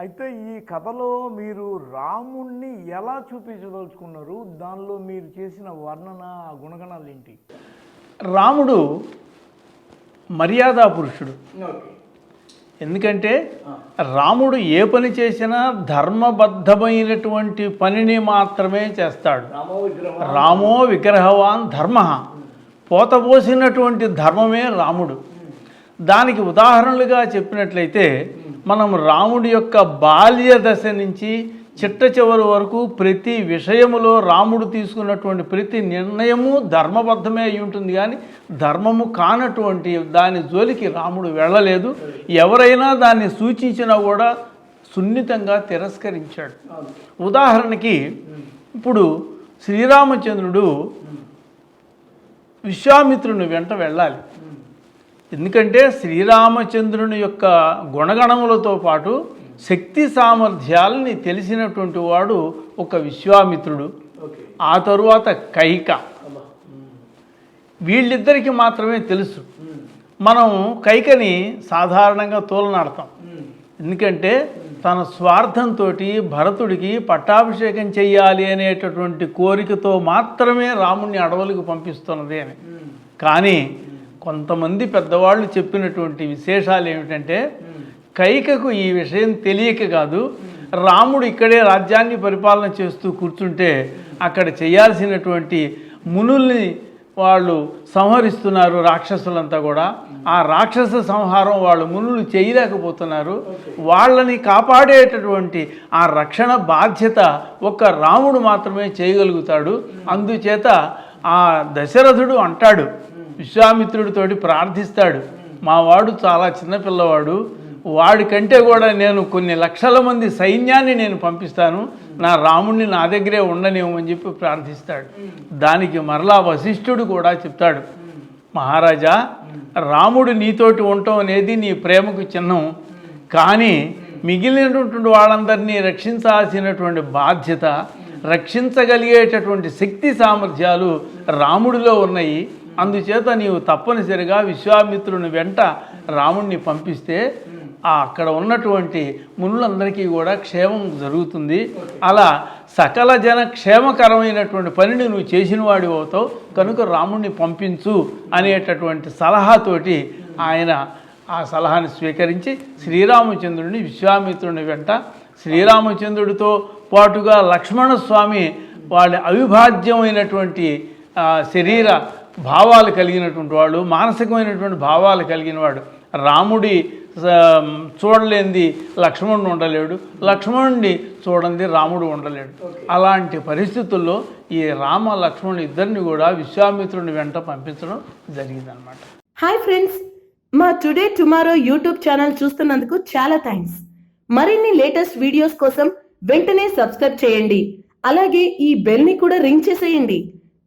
అయితే ఈ కథలో మీరు రాముణ్ణి ఎలా చూపించదలుచుకున్నారు? దానిలో మీరు చేసిన వర్ణన ఆ గుణగణాలు ఏంటి? రాముడు మర్యాదా పురుషుడు. ఎందుకంటే రాముడు ఏ పని చేసినా ధర్మబద్ధమైనటువంటి పనిని మాత్రమే చేస్తాడు. రామో విగ్రహవాన్ ధర్మ. పోతపోసినటువంటి ధర్మమే రాముడు. దానికి ఉదాహరణలుగా చెప్పినట్లయితే మనం రాముడి యొక్క బాల్య దశ నుంచి చిట్ట చివరి వరకు ప్రతి విషయములో రాముడు తీసుకున్నటువంటి ప్రతి నిర్ణయము ధర్మబద్ధమే అయి ఉంటుంది కానీ ధర్మము కానటువంటి దాని జోలికి రాముడు వెళ్ళలేదు. ఎవరైనా దాన్ని సూచించినా కూడా సున్నితంగా తిరస్కరించాడు. ఉదాహరణకి ఇప్పుడు శ్రీరామచంద్రుడు విశ్వామిత్రుని వెంట వెళ్ళాలి. ఎందుకంటే శ్రీరామచంద్రుని యొక్క గుణగణములతో పాటు శక్తి సామర్థ్యాలని తెలిసినటువంటి వాడు ఒక విశ్వామిత్రుడు. ఆ తరువాత కైక. వీళ్ళిద్దరికి మాత్రమే తెలుసు. మనం కైకని సాధారణంగా తోలనాడతాం. ఎందుకంటే తన స్వార్థంతో భరతుడికి పట్టాభిషేకం చెయ్యాలి అనేటటువంటి కోరికతో మాత్రమే రాముణ్ణి అడవులకు పంపిస్తున్నది అని. కానీ కొంతమంది పెద్దవాళ్ళు చెప్పినటువంటి విశేషాలు ఏమిటంటే కైకకు ఈ విషయం తెలియక కాదు రాముడు ఇక్కడే రాజ్యాన్ని పరిపాలన చేస్తూ కూర్చుంటే అక్కడ చేయాల్సినటువంటి మునుల్ని వాళ్ళు సంహరిస్తున్నారు రాక్షసులంతా కూడా. ఆ రాక్షస సంహారం వాళ్ళు మునులు చేయలేకపోతున్నారు. వాళ్ళని కాపాడేటటువంటి ఆ రక్షణ బాధ్యత ఒక్క రాముడు మాత్రమే చేయగలుగుతాడు. అందుచేత ఆ దశరథుడు అంటాడు విశ్వామిత్రుడితోటి ప్రార్థిస్తాడు. మా వాడు చాలా చిన్నపిల్లవాడు వాడికంటే కూడా నేను కొన్ని లక్షల మంది సైన్యాన్ని నేను పంపిస్తాను. నా రాముణ్ణి నా దగ్గరే ఉండనేమని చెప్పి ప్రార్థిస్తాడు. దానికి మరలా వశిష్ఠుడు కూడా చెప్తాడు. మహారాజా రాముడు నీతోటి ఉండటం అనేది నీ ప్రేమకు చిహ్నం. కానీ మిగిలినటువంటి వాళ్ళందరినీ రక్షించాల్సినటువంటి బాధ్యత రక్షించగలిగేటటువంటి శక్తి సామర్థ్యాలు రాముడిలో ఉన్నాయి. అందుచేత నీవు తప్పనిసరిగా విశ్వామిత్రుని వెంట రాముణ్ణి పంపిస్తే అక్కడ ఉన్నటువంటి మునులందరికీ కూడా క్షేమం జరుగుతుంది. అలా సకల జన క్షేమకరమైనటువంటి పనిని నువ్వు చేసిన వాడి అవుతావు. కనుక రాముణ్ణి పంపించు అనేటటువంటి సలహాతోటి ఆయన ఆ సలహాని స్వీకరించి శ్రీరామచంద్రుడిని విశ్వామిత్రుని వెంట శ్రీరామచంద్రుడితో పాటుగా లక్ష్మణ స్వామి వాళ్ళ అవిభాజ్యమైనటువంటి శరీర భావాలు కలిగినటువంటి వాడు మానసికమైనటువంటి భావాలు కలిగిన వాడు. రాముడి చూడలేంది లక్ష్మణుడు ఉండలేడు. లక్ష్మణుడిని చూడండి రాముడు ఉండలేడు. అలాంటి పరిస్థితుల్లో ఈ రామ లక్ష్మణుడు ఇద్దరిని కూడా విశ్వామిత్రుని వెంట పంపించడం జరిగిందనమాట హాయ్ ఫ్రెండ్స్ మా టుడే టుమారో యూట్యూబ్ ఛానల్ చూస్తున్నందుకు చాలా థ్యాంక్స్ మరిన్ని లేటెస్ట్ వీడియోస్ కోసం వెంటనే సబ్స్క్రైబ్ చేయండి. అలాగే ఈ బెల్ని కూడా రింగ్ చేసేయండి.